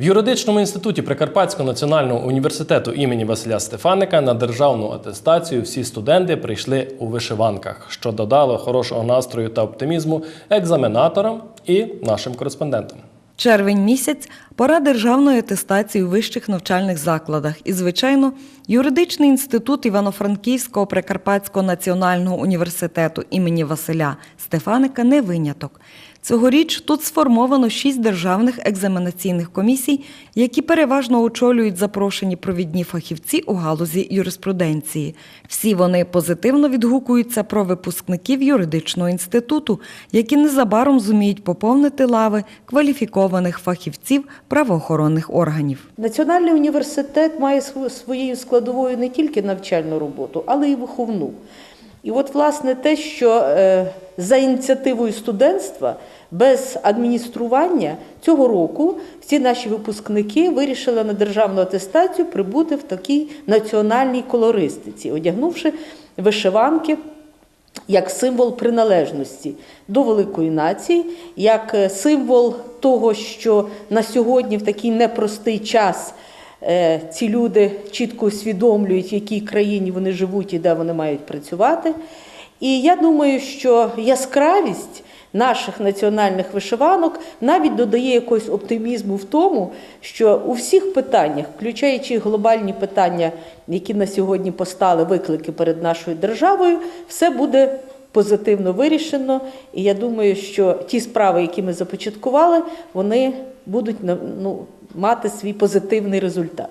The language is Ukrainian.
В юридичному інституті Прикарпатського національного університету імені Василя Стефаника на державну атестацію всі студенти прийшли у вишиванках, що додало хорошого настрою та оптимізму екзаменаторам і нашим кореспондентам. Червень місяць пора державної атестації у вищих навчальних закладах. І, звичайно, юридичний інститут Івано-Франківського Прикарпатського національного університету імені Василя Стефаника не виняток. Цьогоріч тут сформовано шість державних екзаменаційних комісій, які переважно очолюють запрошені провідні фахівці у галузі юриспруденції. Всі вони позитивно відгукуються про випускників юридичного інституту, які незабаром зуміють поповнити лави кваліфікованих фахівців правоохоронних органів. Національний університет має св- своєю складовою не тільки навчальну роботу, але й виховну. І от, власне, те, що е, за ініціативою студентства без адміністрування цього року всі наші випускники вирішили на державну атестацію прибути в такій національній колористиці, одягнувши вишиванки як символ приналежності до великої нації, як е, символ того, що на сьогодні в такий непростий час ці люди чітко усвідомлюють, в якій країні вони живуть і де вони мають працювати. І я думаю, що яскравість наших національних вишиванок навіть додає якогось оптимізму в тому, що у всіх питаннях, включаючи глобальні питання, які на сьогодні постали виклики перед нашою державою, все буде позитивно вирішено. І я думаю, що ті справи, які ми започаткували, вони будуть ну, мати свій позитивний результат.